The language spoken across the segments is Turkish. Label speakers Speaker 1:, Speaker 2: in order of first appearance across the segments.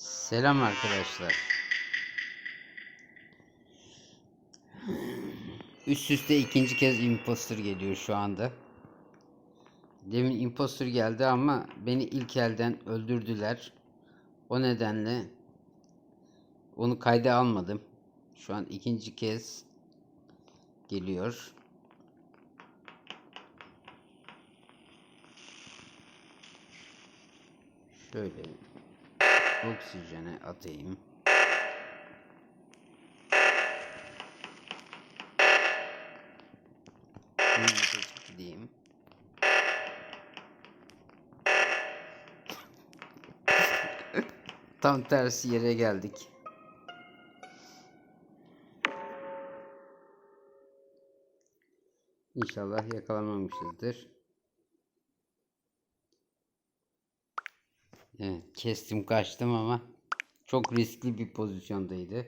Speaker 1: Selam arkadaşlar. Üst üste ikinci kez imposter geliyor şu anda. Demin imposter geldi ama beni ilk elden öldürdüler. O nedenle onu kayda almadım. Şu an ikinci kez geliyor. Şöyle oksijene atayım. Gideyim. Tam tersi yere geldik. İnşallah yakalanmamışızdır. Evet, kestim kaçtım ama çok riskli bir pozisyondaydı.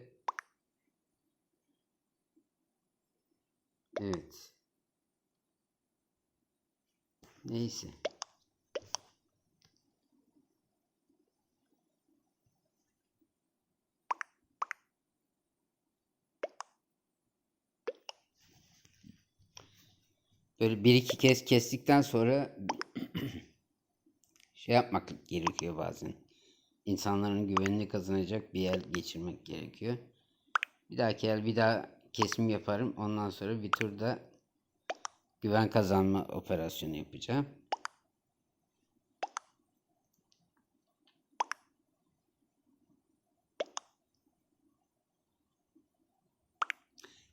Speaker 1: Evet. Neyse. Böyle bir iki kez kestikten sonra şey yapmak gerekiyor bazen. İnsanların güvenini kazanacak bir el geçirmek gerekiyor. Bir dahaki el bir daha kesim yaparım. Ondan sonra bir turda güven kazanma operasyonu yapacağım.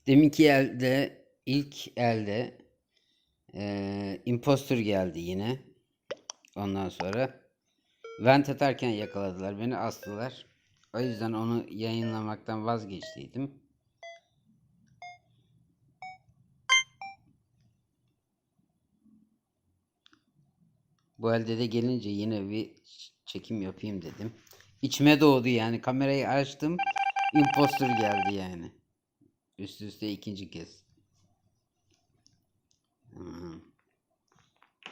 Speaker 1: Deminki elde ilk elde eee impostor geldi yine. Ondan sonra vent atarken yakaladılar beni astılar. O yüzden onu yayınlamaktan vazgeçtiydim. Bu elde de gelince yine bir çekim yapayım dedim. İçime doğdu yani kamerayı açtım. Impostor geldi yani. Üst üste ikinci kez. Tamam.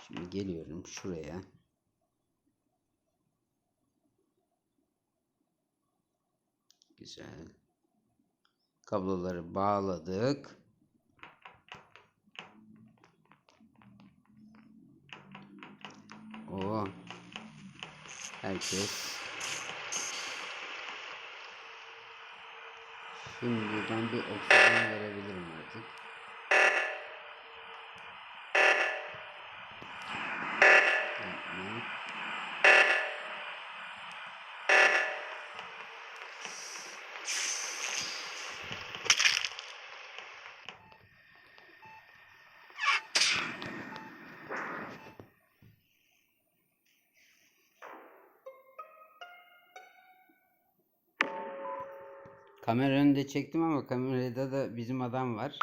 Speaker 1: Şimdi geliyorum şuraya. Güzel. Kabloları bağladık. O herkes Şimdi ben bir oksijen verebilirim artık. Kamera önünde çektim ama kamerada da bizim adam var.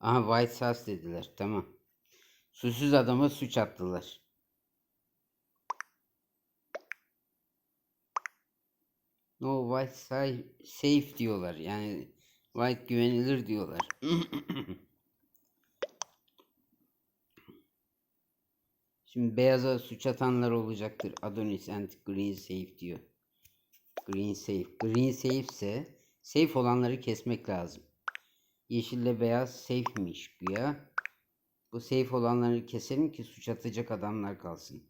Speaker 1: Aha White Sauce dediler. Tamam. Susuz adama suç attılar. No White sa- safe diyorlar. Yani White güvenilir diyorlar. Şimdi beyaza suç atanlar olacaktır. Adonis and Green Safe diyor. Green Safe. Green Safe ise safe olanları kesmek lazım. Yeşille beyaz safe'miş güya. Bu safe olanları keselim ki suç atacak adamlar kalsın.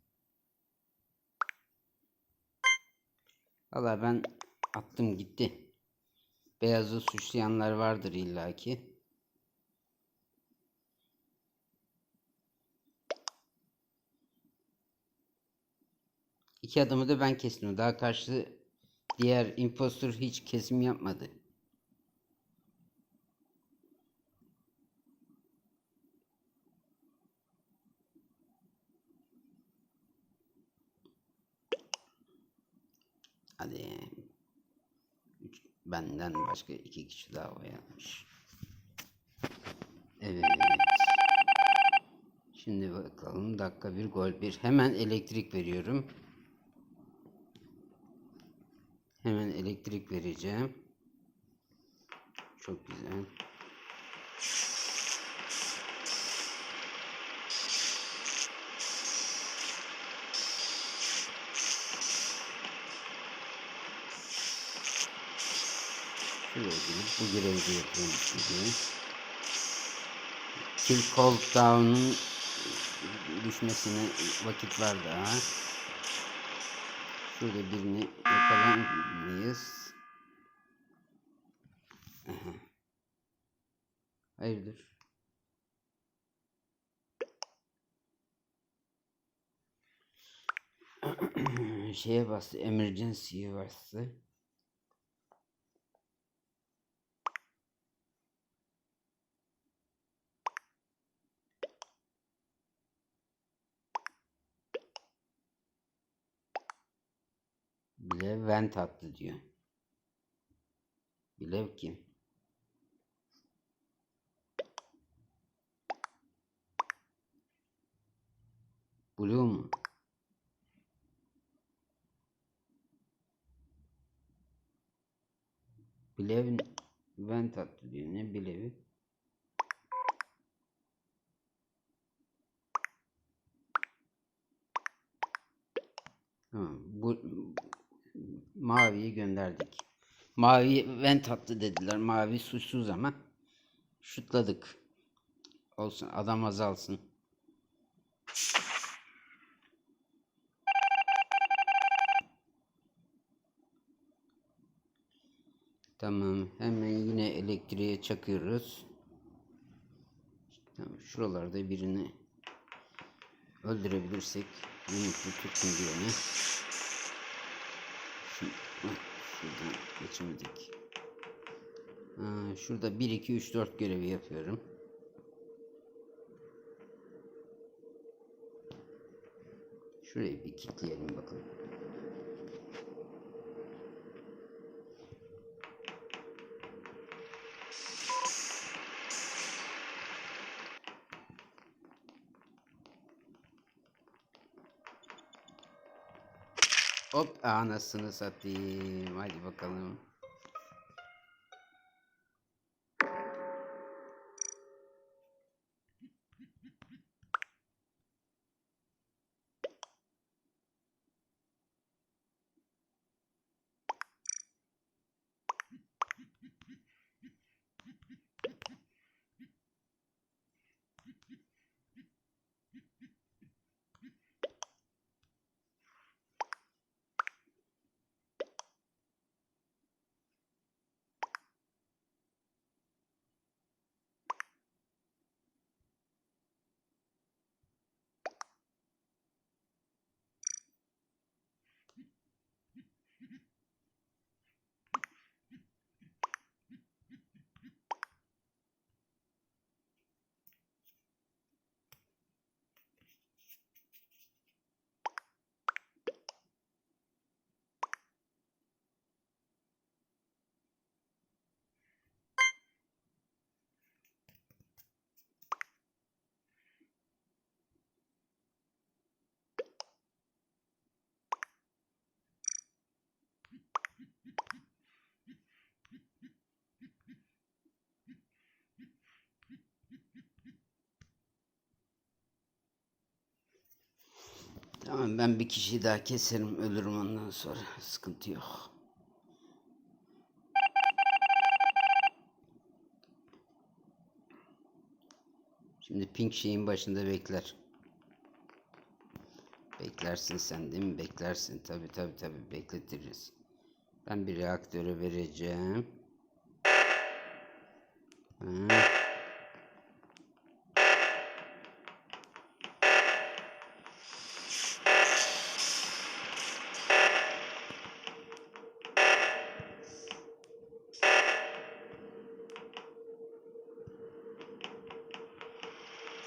Speaker 1: Valla ben attım gitti. Beyazı suçlayanlar vardır illaki. İki adamı da ben kestim. Daha karşı diğer impostor hiç kesim yapmadı. Hadi. Üç, benden başka iki kişi daha oynatmış. Evet. Şimdi bakalım dakika bir gol bir. Hemen elektrik veriyorum. elektrik vereceğim. Çok güzel. Şuraya bu görevi de yapalım şimdi. Kill Cold Down'un düşmesine vakit var daha. Şurada birini yakalar mıyız? Aha. Hayırdır? Şeye bastı, emergency'ye bastı. Bile vent attı diyor. Bilev kim? Blue mu? Bilev vent attı diyor. Ne bilevi? Tamam. Bu maviyi gönderdik. Mavi vent attı dediler. Mavi suçsuz ama şutladık. Olsun adam azalsın. Tamam. Hemen yine elektriğe çakıyoruz. Tamam. Şuralarda birini öldürebilirsek mutlu tutun diyene. Şu, hah, şuradan geçemedik. Ha, şurada 1, 2, 3, 4 görevi yapıyorum. Şurayı bir kilitleyelim bakalım. Hop anasını satayım. Hadi bakalım. Tamam ben bir kişi daha keserim ölürüm ondan sonra. Sıkıntı yok. Şimdi pink şeyin başında bekler. Beklersin sen değil mi? Beklersin. Tabi tabi tabi bekletiriz. Ben bir reaktöre vereceğim. Ha.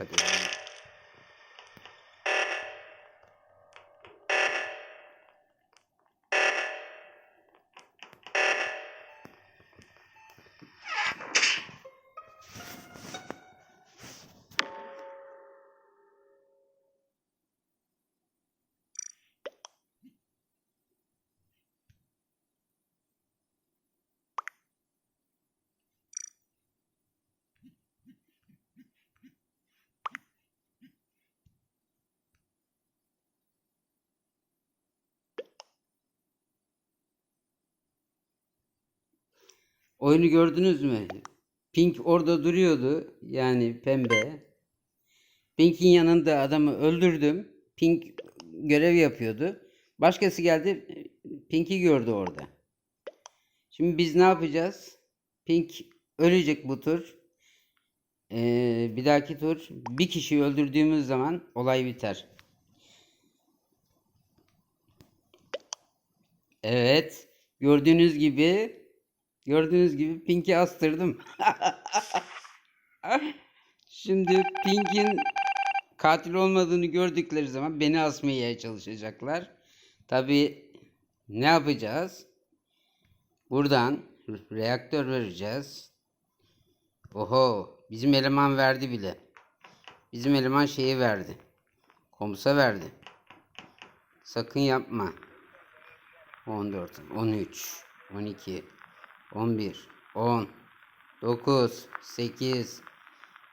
Speaker 1: Hadi. Oyunu gördünüz mü? Pink orada duruyordu. Yani pembe. Pink'in yanında adamı öldürdüm. Pink görev yapıyordu. Başkası geldi. Pink'i gördü orada. Şimdi biz ne yapacağız? Pink ölecek bu tur. Ee, bir dahaki tur bir kişiyi öldürdüğümüz zaman olay biter. Evet. Gördüğünüz gibi gördüğünüz gibi Pink'i astırdım. Şimdi Pink'in katil olmadığını gördükleri zaman beni asmaya çalışacaklar. Tabi ne yapacağız? Buradan reaktör vereceğiz. Oho, bizim eleman verdi bile. Bizim eleman şeyi verdi. Komusa verdi. Sakın yapma. 14, 13, 12, 11, 10, 9, 8,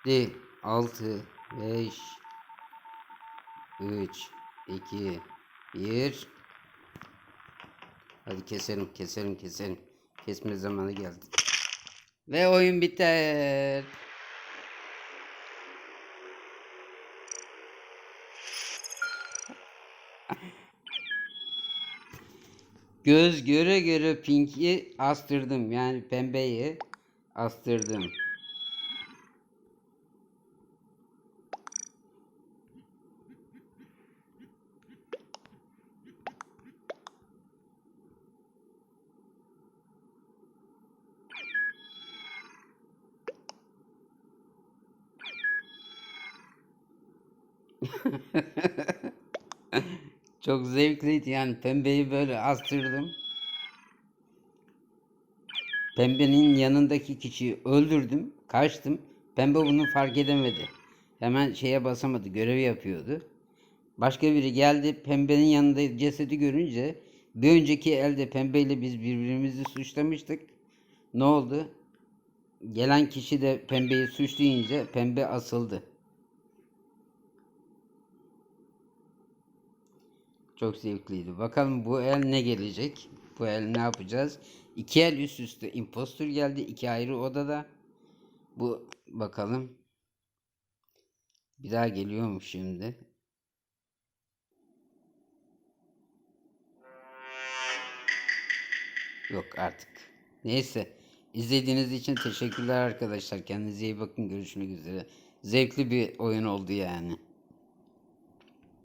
Speaker 1: 7, 6, 5, 3, 2, 1. Hadi keselim, keselim, keselim. Kesme zamanı geldi. Ve oyun biter. Göz göre göre Pink'i astırdım. Yani pembeyi astırdım. Çok zevkliydi yani pembeyi böyle astırdım. Pembenin yanındaki kişiyi öldürdüm, kaçtım. Pembe bunu fark edemedi. Hemen şeye basamadı, görev yapıyordu. Başka biri geldi, pembenin yanında cesedi görünce bir önceki elde pembeyle biz birbirimizi suçlamıştık. Ne oldu? Gelen kişi de pembeyi suçlayınca pembe asıldı. Çok zevkliydi. Bakalım bu el ne gelecek? Bu el ne yapacağız? İki el üst üste impostor geldi. iki ayrı odada. Bu bakalım. Bir daha geliyor mu şimdi? Yok artık. Neyse. İzlediğiniz için teşekkürler arkadaşlar. Kendinize iyi bakın. Görüşmek üzere. Zevkli bir oyun oldu yani.